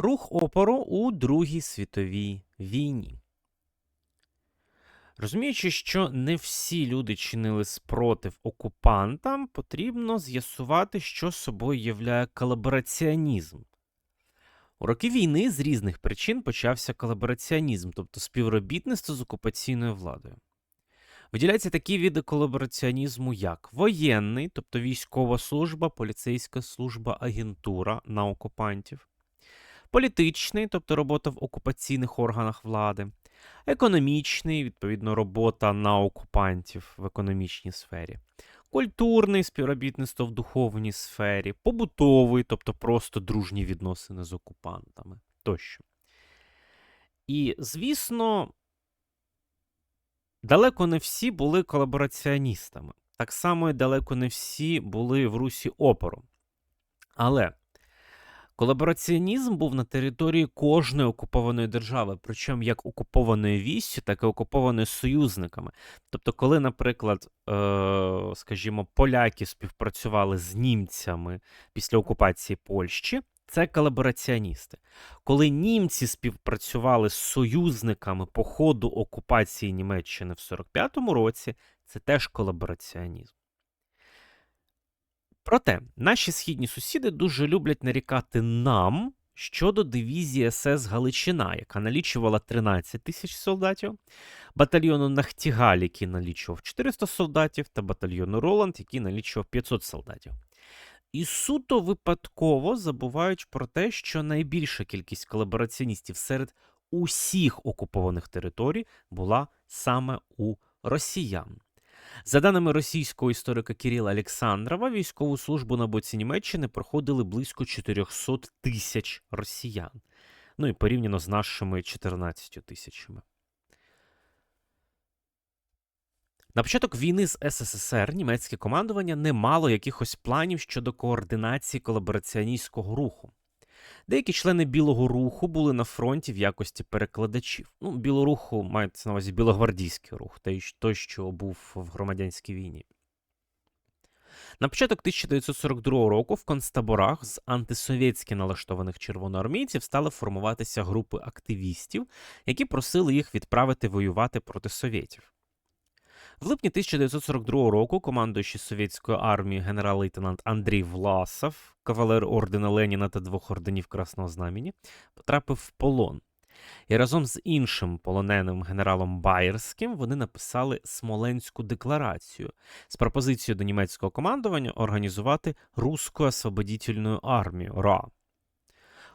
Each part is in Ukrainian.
Рух опору у Другій світовій війні. Розуміючи, що не всі люди чинили спротив окупантам, потрібно з'ясувати, що собою являє колабораціонізм. У роки війни з різних причин почався колабораціонізм, тобто співробітництво з окупаційною владою. Виділяються такі види колабораціонізму, як воєнний, тобто військова служба, поліцейська служба, агентура на окупантів, політичний, тобто робота в окупаційних органах влади, економічний, відповідно, робота на окупантів в економічній сфері, культурний співробітництво в духовній сфері, побутовий, тобто просто дружні відносини з окупантами тощо. І, звісно, далеко не всі були колабораціоністами. Так само і далеко не всі були в русі опору. Але колабораціонізм був на території кожної окупованої держави, причому як окупованої вістю, так і окупованої союзниками. Тобто, коли, наприклад, е, скажімо, поляки співпрацювали з німцями після окупації Польщі, це колабораціоністи. Коли німці співпрацювали з союзниками по ходу окупації Німеччини в 45-му році, це теж колабораціонізм. Проте наші східні сусіди дуже люблять нарікати нам щодо дивізії СС Галичина, яка налічувала 13 тисяч солдатів, батальйону Нахтігаль, який налічував 400 солдатів, та батальйону Роланд, який налічував 500 солдатів. І суто випадково забувають про те, що найбільша кількість колабораціоністів серед усіх окупованих територій була саме у росіян. За даними російського історика Кирила Олександрова, військову службу на боці Німеччини проходили близько 400 тисяч росіян. Ну і порівняно з нашими 14 тисячами. На початок війни з СССР німецьке командування не мало якихось планів щодо координації колабораціоністського руху. Деякі члени Білого руху були на фронті в якості перекладачів. Ну, Білоруху мається на увазі білогвардійський рух, той, що був в громадянській війні. На початок 1942 року в концтаборах з антисовєтськи налаштованих червоноармійців стали формуватися групи активістів, які просили їх відправити воювати проти совєтів. В липні 1942 року командуючий совєтської армії генерал-лейтенант Андрій Власов, кавалер ордена Леніна та двох орденів Красного Знамені, потрапив в полон. І разом з іншим полоненим генералом Байерським вони написали Смоленську декларацію з пропозицією до німецького командування організувати Руську освободітельну армію РА.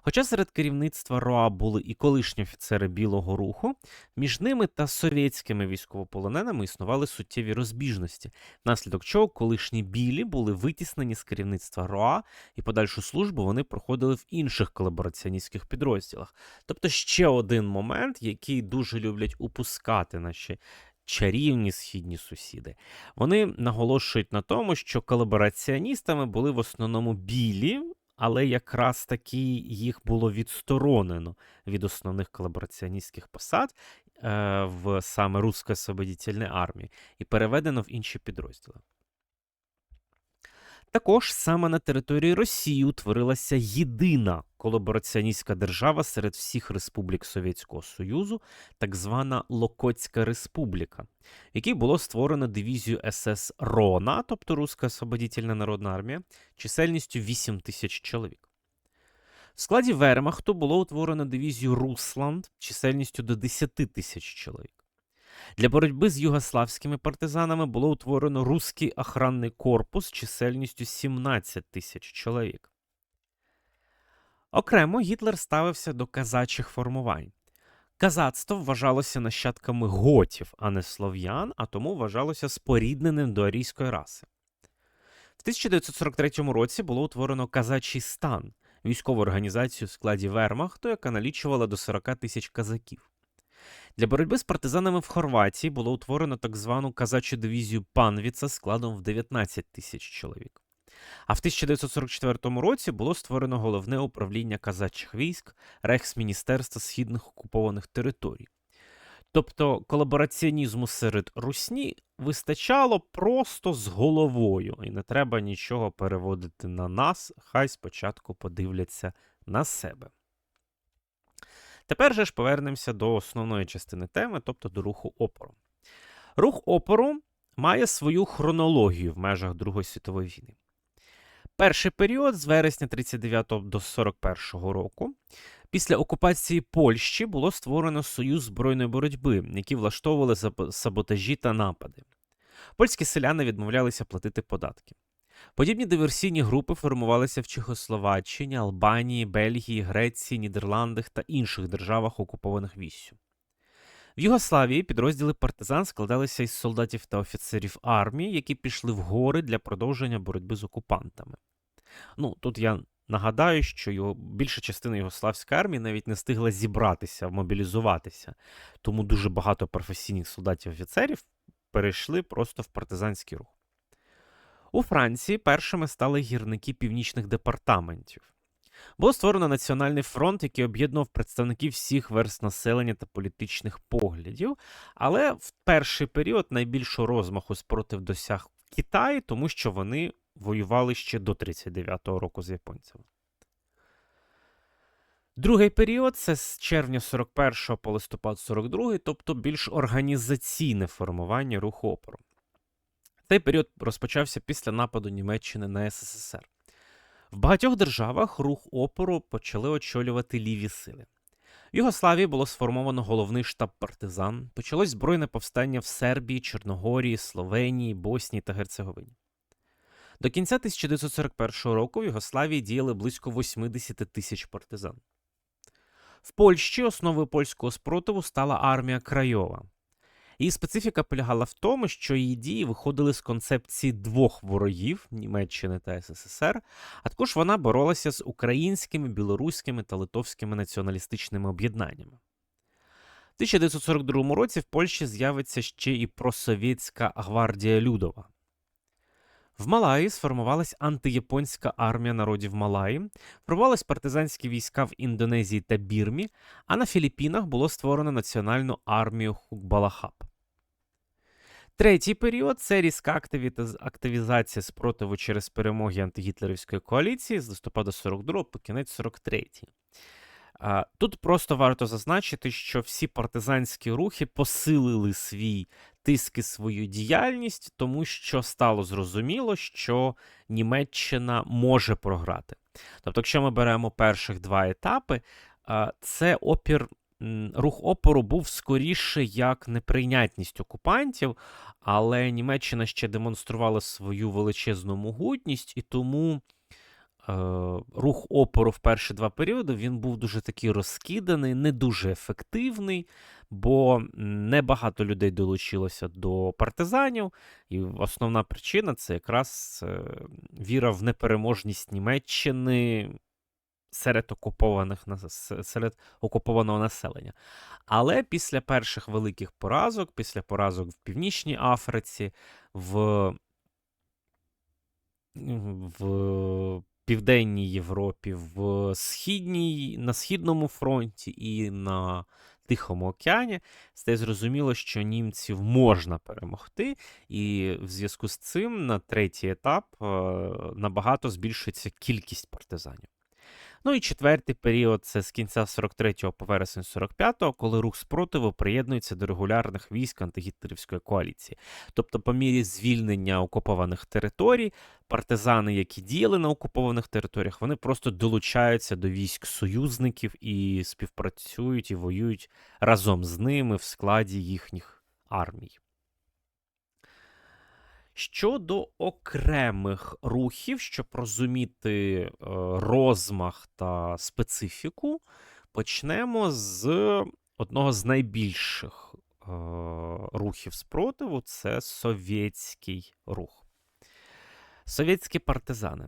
Хоча серед керівництва РОА були і колишні офіцери Білого Руху, між ними та совєтськими військовополоненими існували суттєві розбіжності, внаслідок чого колишні білі були витіснені з керівництва РОА і подальшу службу вони проходили в інших колабораціоністських підрозділах. Тобто ще один момент, який дуже люблять упускати наші. Чарівні східні сусіди. Вони наголошують на тому, що колабораціоністами були в основному білі, але якраз таки їх було відсторонено від основних колабораціоністських посад е, в саме Руської освободітельної армії і переведено в інші підрозділи. Також саме на території Росії утворилася єдина колабораціоністська держава серед всіх республік Совєтського Союзу, так звана Локотська Республіка, якій було створено дивізію СС Рона, тобто Руська освободітельна народна армія, чисельністю 8 тисяч чоловік. В складі Вермахту було утворено дивізію Русланд чисельністю до 10 тисяч чоловік. Для боротьби з югославськими партизанами було утворено Руський охранний корпус чисельністю 17 тисяч чоловік. Окремо Гітлер ставився до казачих формувань. Казацтво вважалося нащадками готів, а не слов'ян, а тому вважалося спорідненим до арійської раси. В 1943 році було утворено казачий стан, військову організацію в складі Вермахту, яка налічувала до 40 тисяч казаків. Для боротьби з партизанами в Хорватії було утворено так звану казачу дивізію Панвіца складом в 19 тисяч чоловік. А в 1944 році було створено головне управління казачих військ Рейхсміністерства східних окупованих територій. Тобто колабораціонізму серед русні вистачало просто з головою, і не треба нічого переводити на нас, хай спочатку подивляться на себе. Тепер же ж повернемося до основної частини теми, тобто до руху опору. Рух опору має свою хронологію в межах Другої світової війни. Перший період з вересня 39 до 41 року. Після окупації Польщі було створено Союз збройної боротьби, які влаштовували саботажі та напади. Польські селяни відмовлялися платити податки. Подібні диверсійні групи формувалися в Чехословаччині, Албанії, Бельгії, Греції, Нідерландах та інших державах, окупованих віссю. В Югославії підрозділи партизан складалися із солдатів та офіцерів армії, які пішли в гори для продовження боротьби з окупантами. Ну, тут я нагадаю, що його, більша частина югославської армії навіть не встигла зібратися, мобілізуватися, тому дуже багато професійних солдатів офіцерів перейшли просто в партизанський рух. У Франції першими стали гірники північних департаментів. Було створено Національний фронт, який об'єднував представників всіх верст населення та політичних поглядів. Але в перший період найбільшого розмаху спротив досяг в Китаї, тому що вони воювали ще до 39-го року з японцями. Другий період це з червня 41 по листопад 42, тобто більш організаційне формування руху опору. Цей період розпочався після нападу Німеччини на СССР. В багатьох державах рух опору почали очолювати ліві сили. В Югославії було сформовано головний штаб партизан, почалось збройне повстання в Сербії, Чорногорії, Словенії, Боснії та Герцеговині. До кінця 1941 року в Югославії діяли близько 80 тисяч партизан. В Польщі основою польського спротиву стала армія Крайова. Її специфіка полягала в тому, що її дії виходили з концепції двох ворогів Німеччини та СССР, а також вона боролася з українськими, білоруськими та литовськими націоналістичними об'єднаннями. В 1942 році в Польщі з'явиться ще і просовєтська гвардія Людова. В Малаї сформувалась антияпонська армія народів Малаї, формувались партизанські війська в Індонезії та Бірмі, а на Філіппінах було створено Національну армію Хукбалахаб. Третій період це різка активізація спротиву через перемоги антигітлерівської коаліції з листопада 42 по кінець 43. Тут просто варто зазначити, що всі партизанські рухи посилили свій тиск і свою діяльність, тому що стало зрозуміло, що Німеччина може програти. Тобто, якщо ми беремо перших два етапи, це опір. Рух опору був скоріше як неприйнятність окупантів, але Німеччина ще демонструвала свою величезну могутність, і тому рух опору в перші два періоди він був дуже такий розкиданий, не дуже ефективний, бо небагато людей долучилося до партизанів. І основна причина це якраз е, віра в непереможність Німеччини серед окупованих серед окупованого населення. Але після перших великих поразок, після поразок в Північній Африці, в в Південній Європі, в східній, на Східному фронті і на Тихому океані, стає зрозуміло, що німців можна перемогти, і в зв'язку з цим на третій етап е, набагато збільшується кількість партизанів. Ну і четвертий період це з кінця 43-го по вересень 45-го, коли рух спротиву приєднується до регулярних військ антигітлерівської коаліції. Тобто, по мірі звільнення окупованих територій, партизани, які діяли на окупованих територіях, вони просто долучаються до військ союзників і співпрацюють і воюють разом з ними в складі їхніх армій. Щодо окремих рухів, щоб розуміти е, розмах та специфіку, почнемо з одного з найбільших е, рухів спротиву це совєтський рух. Совєтські партизани.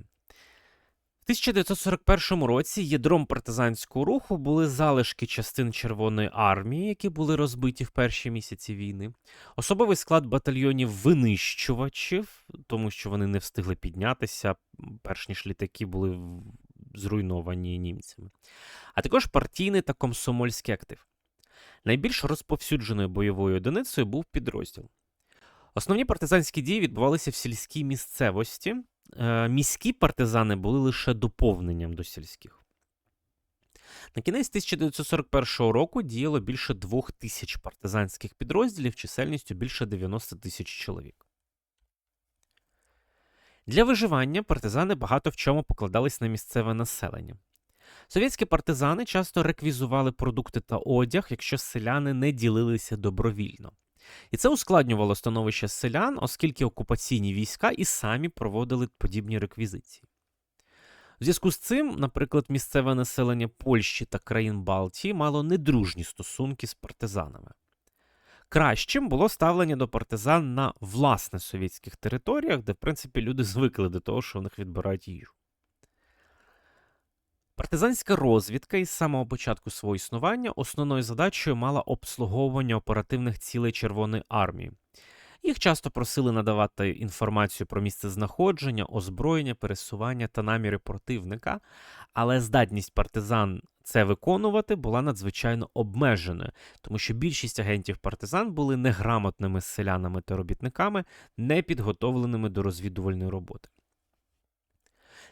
1941 році ядром партизанського руху були залишки частин Червоної армії, які були розбиті в перші місяці війни, особовий склад батальйонів винищувачів, тому що вони не встигли піднятися, перш ніж літаки були зруйновані німцями, а також партійний та комсомольський актив. Найбільш розповсюдженою бойовою одиницею був підрозділ. Основні партизанські дії відбувалися в сільській місцевості. Е, міські партизани були лише доповненням до сільських. На кінець 1941 року діяло більше двох тисяч партизанських підрозділів чисельністю більше 90 тисяч чоловік. Для виживання партизани багато в чому покладались на місцеве населення. Совєтські партизани часто реквізували продукти та одяг, якщо селяни не ділилися добровільно. І це ускладнювало становище селян, оскільки окупаційні війська і самі проводили подібні реквізиції. В зв'язку з цим, наприклад, місцеве населення Польщі та країн Балтії мало недружні стосунки з партизанами. Кращим було ставлення до партизан на власне совєтських територіях, де, в принципі, люди звикли до того, що в них відбирають їжу. Партизанська розвідка із самого початку свого існування основною задачею мала обслуговування оперативних цілей Червоної армії. Їх часто просили надавати інформацію про місце знаходження, озброєння, пересування та наміри противника, але здатність партизан це виконувати була надзвичайно обмеженою, тому що більшість агентів партизан були неграмотними селянами та робітниками, не підготовленими до розвідувальної роботи.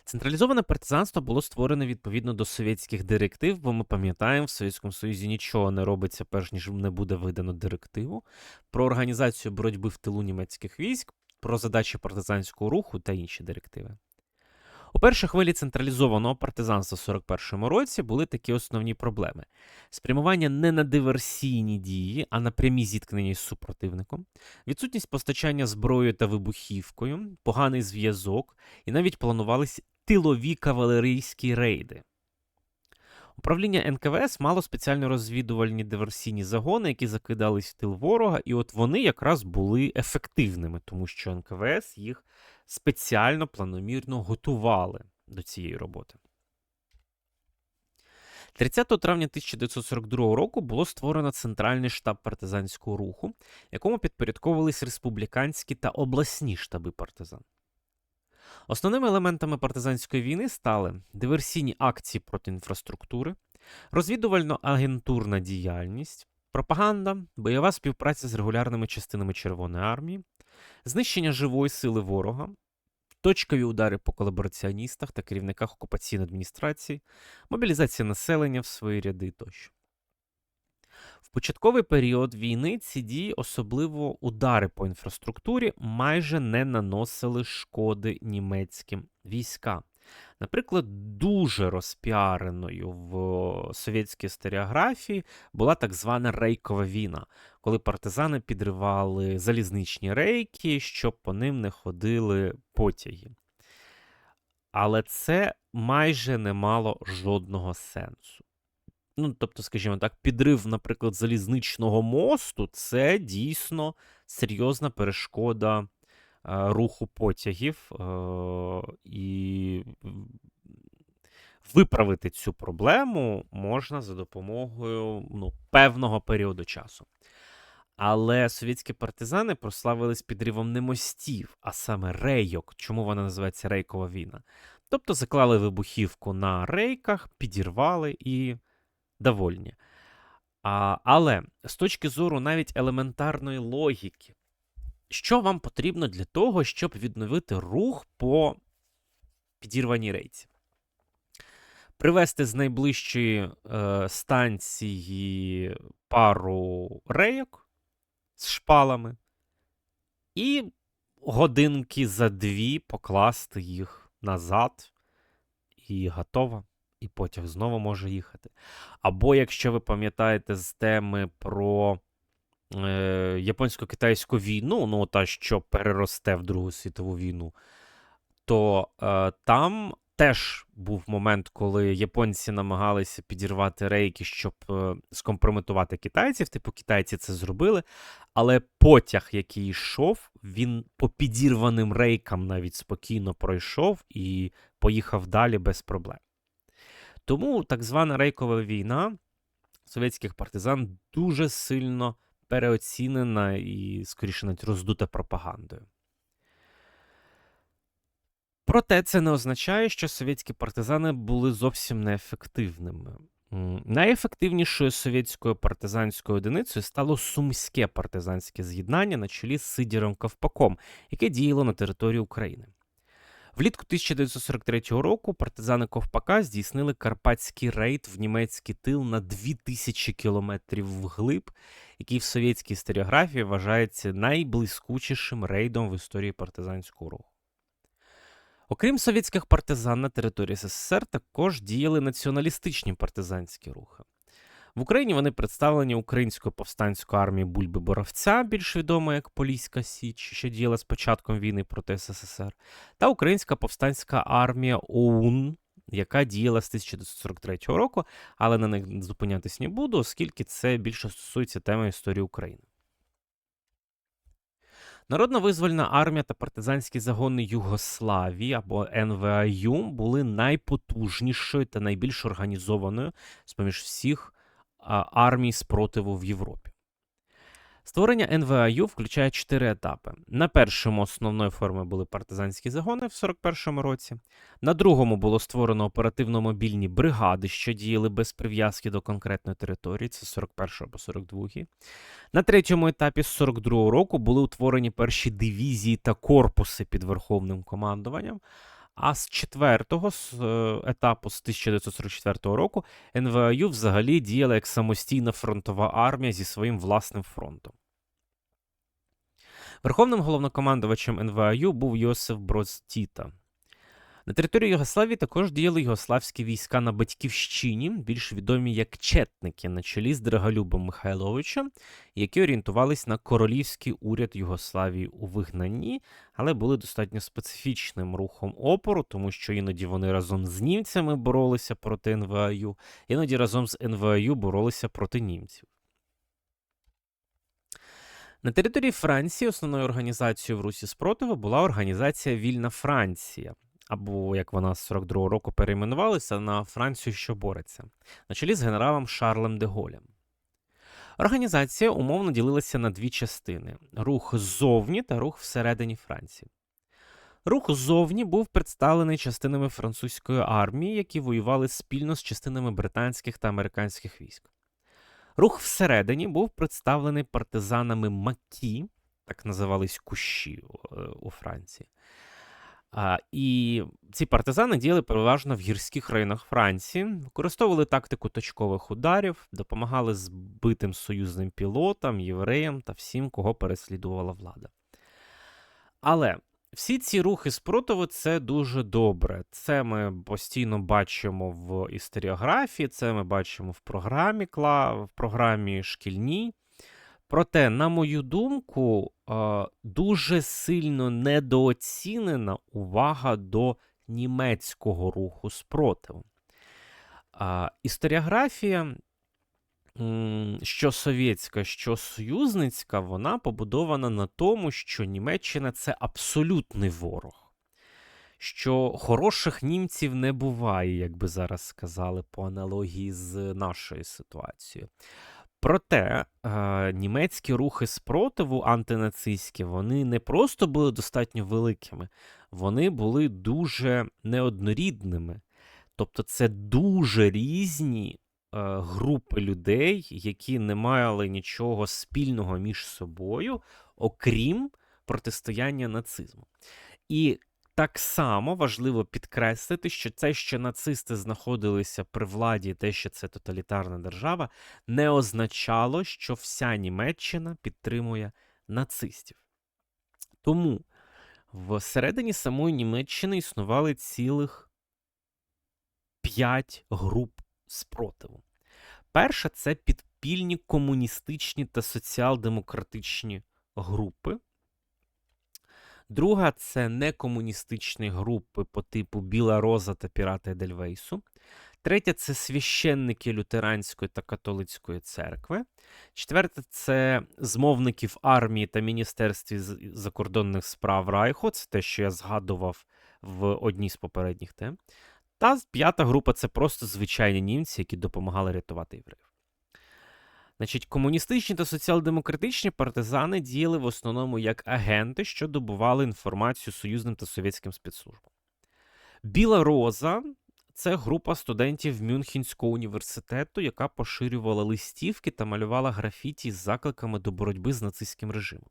Централізоване партизанство було створене відповідно до совєтських директив, бо ми пам'ятаємо, в Совєтському Союзі нічого не робиться, перш ніж не буде видано директиву про організацію боротьби в тилу німецьких військ, про задачі партизанського руху та інші директиви. У першій хвилі централізованого партизанства в 41-му році були такі основні проблеми: спрямування не на диверсійні дії, а на прямі зіткнення з супротивником, відсутність постачання зброєю та вибухівкою, поганий зв'язок, і навіть планувались тилові кавалерійські рейди. Управління НКВС мало спеціально розвідувальні диверсійні загони, які закидались в тил ворога, і от вони якраз були ефективними, тому що НКВС їх спеціально планомірно готували до цієї роботи. 30 травня 1942 року було створено Центральний штаб партизанського руху, якому підпорядковувались республіканські та обласні штаби партизан. Основними елементами партизанської війни стали диверсійні акції проти інфраструктури, розвідувально-агентурна діяльність, пропаганда, бойова співпраця з регулярними частинами Червоної армії, знищення живої сили ворога, точкові удари по колабораціоністах та керівниках окупаційної адміністрації, мобілізація населення в свої ряди тощо. Початковий період війни ці дії, особливо удари по інфраструктурі, майже не наносили шкоди німецьким військам. Наприклад, дуже розпіареною в совєтській стереографії була так звана рейкова війна, коли партизани підривали залізничні рейки, щоб по ним не ходили потяги. Але це майже не мало жодного сенсу. Ну, тобто, скажімо так, підрив, наприклад, залізничного мосту це дійсно серйозна перешкода е, руху потягів. Е, і виправити цю проблему можна за допомогою ну, певного періоду часу. Але совєтські партизани прославились підривом не мостів, а саме рейок. Чому вона називається рейкова війна? Тобто заклали вибухівку на рейках, підірвали і довольні. А, Але з точки зору навіть елементарної логіки, що вам потрібно для того, щоб відновити рух по підірваній рейці? Привезти з найближчої е, станції пару рейок з шпалами, і годинки за дві покласти їх назад, і готово і потяг знову може їхати. Або якщо ви пам'ятаєте з теми про е, японсько-китайську війну, ну та що переросте в Другу світову війну, то е, там теж був момент, коли японці намагалися підірвати рейки, щоб е, скомпрометувати китайців. Типу, китайці це зробили. Але потяг, який йшов, він по підірваним рейкам навіть спокійно пройшов і поїхав далі без проблем. Тому так звана рейкова війна совєтських партизан дуже сильно переоцінена і, скоріше, навіть роздута пропагандою. Проте це не означає, що совєтські партизани були зовсім неефективними. Найефективнішою совєтською партизанською одиницею стало сумське партизанське з'єднання на чолі з Сидіром Ковпаком, яке діяло на території України. Влітку 1943 року партизани Ковпака здійснили карпатський рейд в німецький тил на 2000 кілометрів вглиб, який в совєтській історіографії вважається найблискучішим рейдом в історії партизанського руху. Окрім совєтських партизан на території СССР, також діяли націоналістичні партизанські рухи. В Україні вони представлені Українською повстанською армією Бульби Боровця, більш відома як Поліська Січ, що діяла з початком війни проти СССР, та Українська повстанська армія ОУН, яка діяла з 1943 року, але на них зупинятись не буду, оскільки це більше стосується теми історії України. Народна визвольна армія та партизанські загони Югославії або НВАЮ були найпотужнішою та найбільш організованою з поміж всіх армій спротиву в Європі. Створення НВАЮ включає чотири етапи. На першому основною формою були партизанські загони в 41-му році. На другому було створено оперативно-мобільні бригади, що діяли без прив'язки до конкретної території, це 41 по 42. На третьому етапі з 42-го року були утворені перші дивізії та корпуси під верховним командуванням. А з четвертого з е, етапу з 1944 року НВАЮ взагалі діяла як самостійна фронтова армія зі своїм власним фронтом. Верховним головнокомандувачем НВАЮ був Йосиф Броз Тіта. На території Югославії також діяли югославські війська на батьківщині, більш відомі як Четники, на чолі з Драголюбом Михайловичем, які орієнтувались на королівський уряд Югославії у вигнанні, але були достатньо специфічним рухом опору, тому що іноді вони разом з німцями боролися проти НВАЮ, іноді разом з НВАЮ боролися проти німців. На території Франції основною організацією в Русі спротиву була організація Вільна Франція, або як вона з 42-го року перейменувалася на Францію, що бореться, на чолі з генералом Шарлем де Голем. Організація умовно ділилася на дві частини: рух ззовні та рух всередині Франції. Рух ззовні був представлений частинами французької армії, які воювали спільно з частинами британських та американських військ. Рух всередині був представлений партизанами Макі, так називались кущі е, у Франції. І ці партизани діяли переважно в гірських районах Франції, використовували тактику точкових ударів, допомагали збитим союзним пілотам, євреям та всім, кого переслідувала влада. Але всі ці рухи спротиву це дуже добре. Це ми постійно бачимо в історіографії, це ми бачимо в програмі кла в програмі шкільній. Проте, на мою думку, дуже сильно недооцінена увага до німецького руху спротиву. Історіографія, що совєтська, що союзницька, вона побудована на тому, що Німеччина це абсолютний ворог. Що хороших німців не буває, як би зараз сказали, по аналогії з нашою ситуацією. Проте е, німецькі рухи спротиву антинацистські, вони не просто були достатньо великими, вони були дуже неоднорідними. Тобто це дуже різні е, групи людей, які не мали нічого спільного між собою, окрім протистояння нацизму. І так само важливо підкреслити, що те, що нацисти знаходилися при владі, те, що це тоталітарна держава, не означало, що вся Німеччина підтримує нацистів. Тому всередині самої Німеччини існували цілих п'ять груп спротиву. Перша це підпільні комуністичні та соціал-демократичні групи. Друга це некомуністичні групи по типу Біла Роза та Пірати Дельвейсу. Третя це священники лютеранської та католицької церкви. Четверте це змовники в армії та Міністерстві закордонних справ Райху. Це те, що я згадував в одній з попередніх тем. Та п'ята група це просто звичайні німці, які допомагали рятувати євреїв. Значить, комуністичні та соціал-демократичні партизани діяли в основному як агенти, що добували інформацію союзним та совєтським спецслужбам. Біла Роза це група студентів Мюнхенського університету, яка поширювала листівки та малювала графіті з закликами до боротьби з нацистським режимом.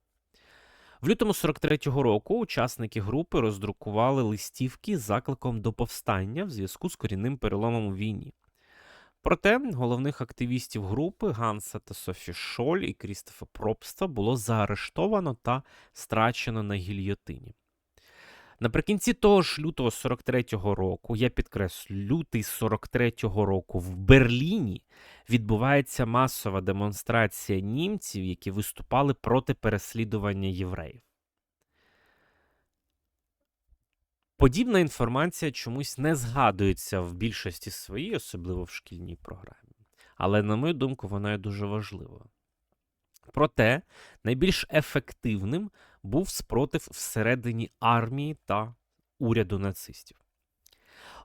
В лютому 43-го року учасники групи роздрукували листівки з закликом до повстання в зв'язку з корінним переломом у війні. Проте головних активістів групи Ганса та Софі Шоль і Крістофа Пропста було заарештовано та страчено на гільйотині. Наприкінці того ж лютого 43-го року, я підкреслю, лютий 43-го року в Берліні відбувається масова демонстрація німців, які виступали проти переслідування євреїв. Подібна інформація чомусь не згадується в більшості своїй, особливо в шкільній програмі. Але, на мою думку, вона є дуже важливою. Проте найбільш ефективним був спротив всередині армії та уряду нацистів.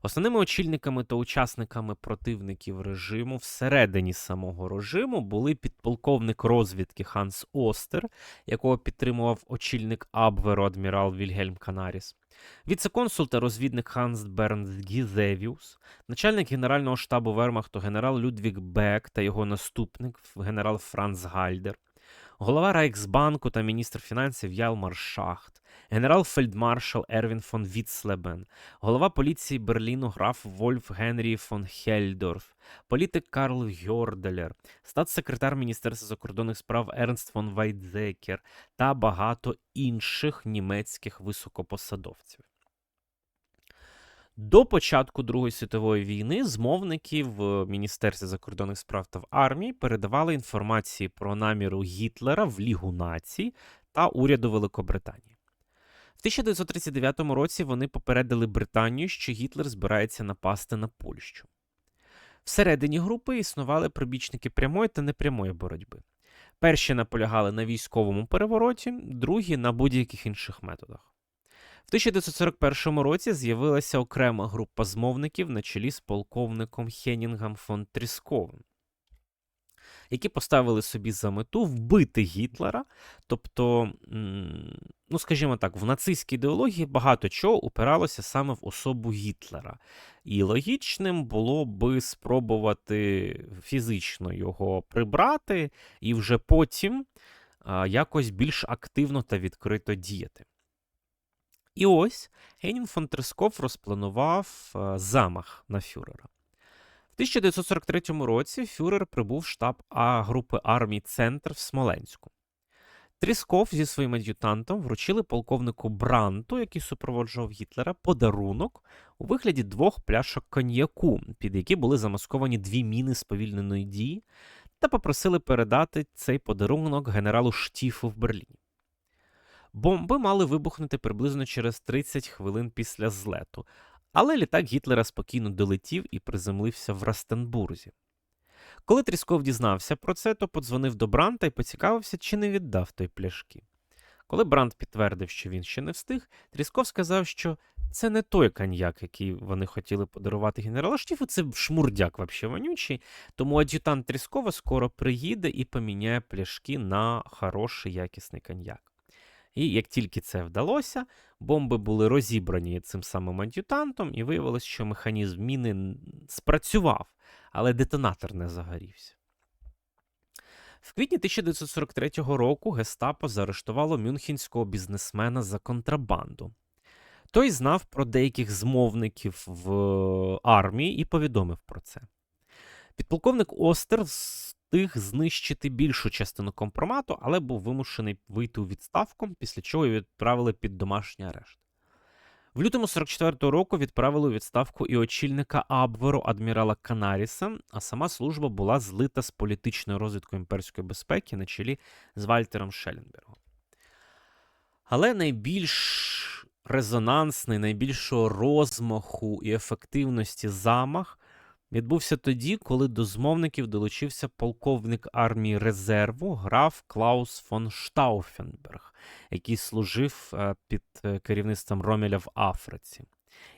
Основними очільниками та учасниками противників режиму всередині самого режиму були підполковник розвідки Ханс Остер, якого підтримував очільник Абверу адмірал Вільгельм Канаріс, віце-консул та розвідник Ханс Бернс Гізевіус, начальник Генерального штабу Вермахту генерал Людвік Бек та його наступник генерал Франц Гальдер, голова Райксбанку та міністр фінансів Ялмар Шахт, генерал-фельдмаршал Ервін фон Віцлебен, голова поліції Берліну граф Вольф Генрі фон Хельдорф, політик Карл Гьорделер, статс-секретар Міністерства закордонних справ Ернст фон Вайдзекер та багато інших німецьких високопосадовців. До початку Другої світової війни змовники в Міністерстві закордонних справ та в армії передавали інформації про наміру Гітлера в Лігу націй та уряду Великобританії. В 1939 році вони попередили Британію, що Гітлер збирається напасти на Польщу. Всередині групи існували прибічники прямої та непрямої боротьби. Перші наполягали на військовому перевороті, другі на будь-яких інших методах. В 1941 році з'явилася окрема група змовників на чолі з полковником Хенінгом фон Трісковим, які поставили собі за мету вбити Гітлера. Тобто, ну скажімо так, в нацистській ідеології багато чого упиралося саме в особу Гітлера. І логічним було би спробувати фізично його прибрати і вже потім якось більш активно та відкрито діяти. І ось Генін фон Тресков розпланував е, замах на фюрера. В 1943 році фюрер прибув в штаб А групи армій Центр в Смоленську. Трісков зі своїм ад'ютантом вручили полковнику Бранту, який супроводжував Гітлера, подарунок у вигляді двох пляшок коньяку, під які були замасковані дві міни сповільненої дії, та попросили передати цей подарунок генералу Штіфу в Берліні. Бомби мали вибухнути приблизно через 30 хвилин після злету, але літак Гітлера спокійно долетів і приземлився в Растенбурзі. Коли Трісков дізнався про це, то подзвонив до Бранта і поцікавився, чи не віддав той пляшки. Коли Брант підтвердив, що він ще не встиг, Трісков сказав, що це не той коньяк, який вони хотіли подарувати генералу Штіфу, це шмурдяк вообще вонючий, тому ад'ютант Тріскова скоро приїде і поміняє пляшки на хороший якісний коньяк. І як тільки це вдалося, бомби були розібрані цим самим ад'ютантом, і виявилось, що механізм міни спрацював, але детонатор не загорівся. В квітні 1943 року Гестапо заарештувало мюнхенського бізнесмена за контрабанду. Той знав про деяких змовників в армії і повідомив про це. Підполковник Остер встиг знищити більшу частину компромату, але був вимушений вийти у відставку, після чого відправили під домашній арешт. В лютому 44-го року відправили у відставку і очільника Абверу адмірала Канаріса, а сама служба була злита з політичною розвідкою імперської безпеки на чолі з Вальтером Шелленбергом. Але найбільш резонансний, найбільшого розмаху і ефективності замах відбувся тоді, коли до змовників долучився полковник армії резерву граф Клаус фон Штауфенберг, який служив е, під е, керівництвом Ромеля в Африці,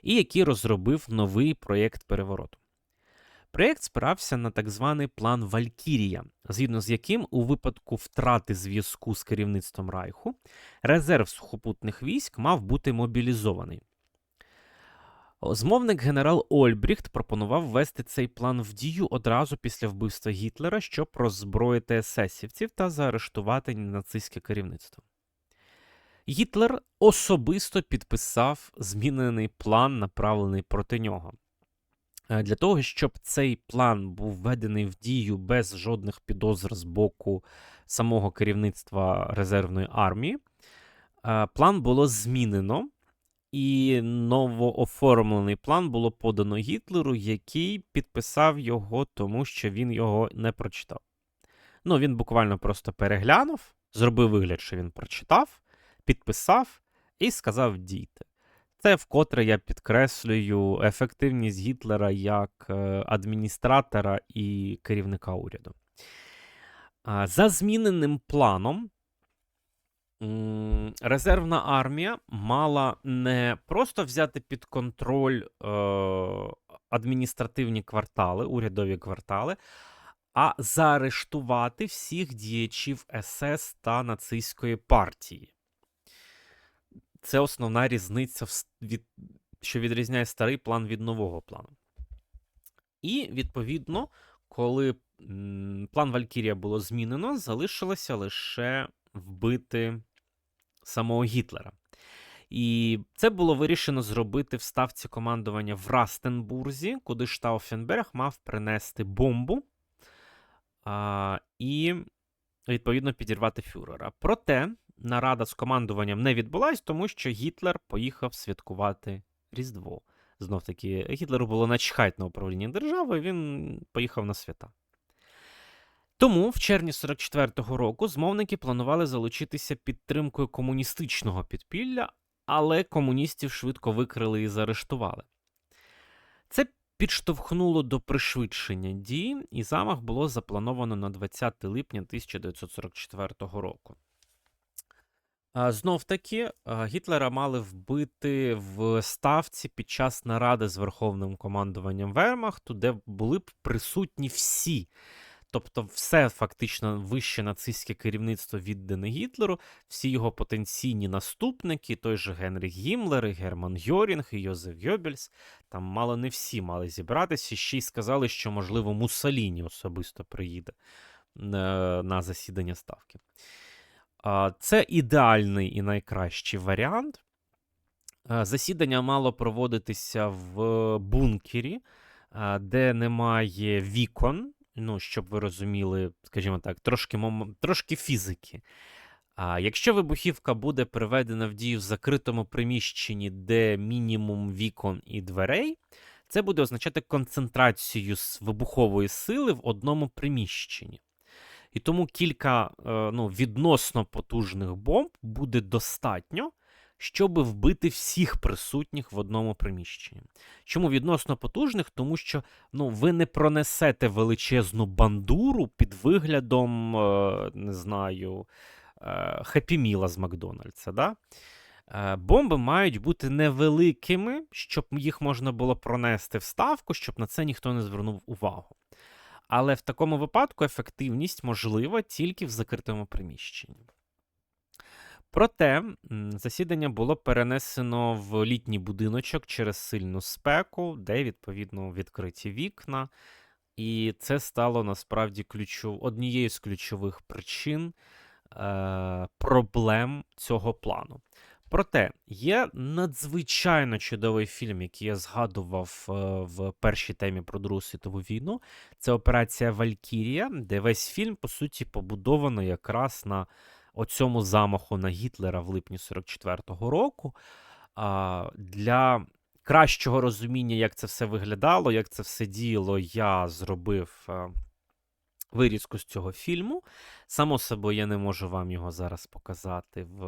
і який розробив новий проєкт перевороту. Проєкт спирався на так званий план Валькірія, згідно з яким у випадку втрати зв'язку з керівництвом Райху резерв сухопутних військ мав бути мобілізований. Змовник генерал Ольбріхт пропонував ввести цей план в дію одразу після вбивства Гітлера, щоб роззброїти есесівців та заарештувати нацистське керівництво. Гітлер особисто підписав змінений план, направлений проти нього. Е, Для того, щоб цей план був введений в дію без жодних підозр з боку самого керівництва резервної армії, е, план було змінено, і новооформлений план було подано Гітлеру, який підписав його, тому що він його не прочитав. Ну, він буквально просто переглянув, зробив вигляд, що він прочитав, підписав і сказав дійте. Це вкотре я підкреслюю ефективність Гітлера як е, адміністратора і керівника уряду. За зміненим планом, резервна армія мала не просто взяти під контроль е, адміністративні квартали, урядові квартали, а заарештувати всіх діячів СС та нацистської партії. Це основна різниця, від, що відрізняє старий план від нового плану. І, відповідно, коли план Валькірія було змінено, залишилося лише вбити самого Гітлера. І це було вирішено зробити в ставці командування в Растенбурзі, куди Штауфенберг мав принести бомбу а, і, відповідно, підірвати фюрера. Проте нарада з командуванням не відбулась, тому що Гітлер поїхав святкувати Різдво. Знов таки, Гітлеру було начхать на управління державою, він поїхав на свята. Тому в червні 44-го року змовники планували залучитися підтримкою комуністичного підпілля, але комуністів швидко викрили і заарештували. Це підштовхнуло до пришвидшення дій, і замах було заплановано на 20 липня 1944 року. Знов таки, Гітлера мали вбити в ставці під час наради з Верховним командуванням Вермахту, де були б присутні всі. Тобто, все фактично вище нацистське керівництво віддане Гітлеру, всі його потенційні наступники, той же Генріх Гімлер, і Герман Йорінг, і Йозеф Гьобельс, там мало не всі мали зібратися, ще й сказали, що, можливо, Муссоліні особисто приїде е, на засідання ставки. Це ідеальний і найкращий варіант. Засідання мало проводитися в бункері, е, де немає вікон. Ну, щоб ви розуміли, скажімо так, трошки, мом- трошки фізики. А якщо вибухівка буде приведена в дію в закритому приміщенні, де мінімум вікон і дверей, це буде означати концентрацію вибухової сили в одному приміщенні. І тому кілька е, ну, відносно потужних бомб буде достатньо, щоб вбити всіх присутніх в одному приміщенні. Чому відносно потужних? Тому що ну, ви не пронесете величезну бандуру під виглядом, е, не знаю, Хеппі-Міла з Макдональдса. Да? Е, Бомби мають бути невеликими, щоб їх можна було пронести в ставку, щоб на це ніхто не звернув увагу. Але в такому випадку ефективність можлива тільки в закритому приміщенні. Проте засідання було перенесено в літній будиночок через сильну спеку, де, відповідно, відкриті вікна. І це стало насправді ключов... однією з ключових причин е... проблем цього плану. Проте є надзвичайно чудовий фільм, який я згадував е, в першій темі про Другу світову війну. Це операція Валькірія, де весь фільм, по суті, побудовано якраз на оцьому замаху на Гітлера в липні 44-го року. Для кращого розуміння, як це все виглядало, як це все діяло, я зробив е, вирізку з цього фільму. Само собою, я не можу вам його зараз показати в,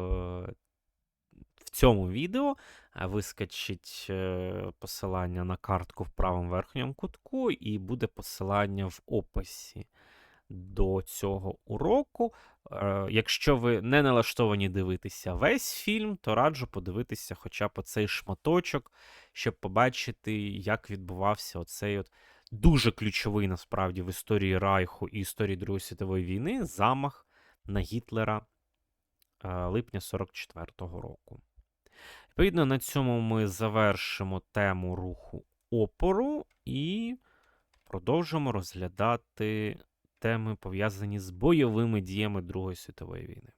в цьому відео. Е, Вискочить е, посилання на картку в правому верхньому кутку, і буде посилання в описі до цього уроку. Е, Якщо ви не налаштовані дивитися весь фільм, то раджу подивитися хоча б оцей шматочок, щоб побачити, як відбувався оцей от дуже ключовий насправді в історії Райху і історії Другої світової війни замах на Гітлера е, липня 44-го року. Відповідно, на цьому ми завершимо тему руху опору і продовжимо розглядати теми, пов'язані з бойовими діями Другої світової війни.